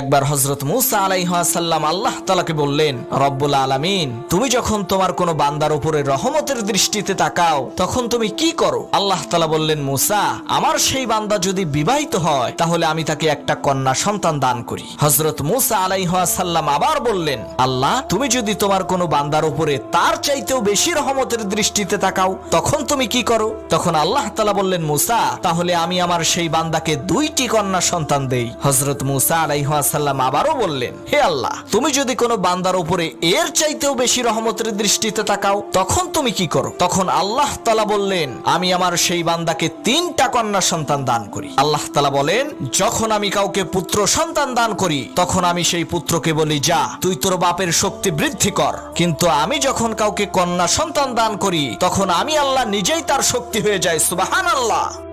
একবার হজরত মুসা আলাইহাসাল্লাম আল্লাহ তালাকে বললেন, রব্বুল আলামিন, তুমি যখন তোমার কোনো বান্দার উপরে রহমতের দৃষ্টিতে তাকাও, তখন তুমি কি করো? আল্লাহ তালা বললেন, মুসা, আমার সেই বান্দা যদি বিবাহিত হয়, তাহলে আমি তাকে একটা কন্যা সন্তান দান করি। হজরত মুসা আলাইহাসাল্লাম আবার বললেন, আল্লাহ, তুমি যদি তোমার কোনো বান্দার উপরে তার চাইতেও বেশি রহমতের দৃষ্টিতে তাকাও, তখন তুমি কি করো? তখন আল্লাহ তালা বললেন, মুসা, তাহলে আমি আমার সেই বান্দাকে দুইটি কন্যা সন্তান দেই। হজরত মুসা আলাইহাসাল্লাম আবারও বললেন, হে আল্লাহ, তুমি যদি কোনো বান্দার উপরে এর চাইতেও বেশি রহমতের দৃষ্টিতে তাকাও, তখন তুমি কি করো? তখন আল্লাহ তালা বললেন, আমি আমার সেই বান্দাকে তিনটা কন্যা সন্তান দান করি। আল্লাহ তালা বলেন, যখন আমি কাউকে পুত্র সন্তান দান করি, তখন আমি সেই পুত্রকে বলি, যা, তুই তোর বাপের শক্তি বৃদ্ধি কর। কিন্তু আমি যখন কাউকে কন্যা সন্তান দান করি, তখন আমি আল্লাহ নিজেই তার শক্তি হয়ে যায়। সুবাহান আল্লাহ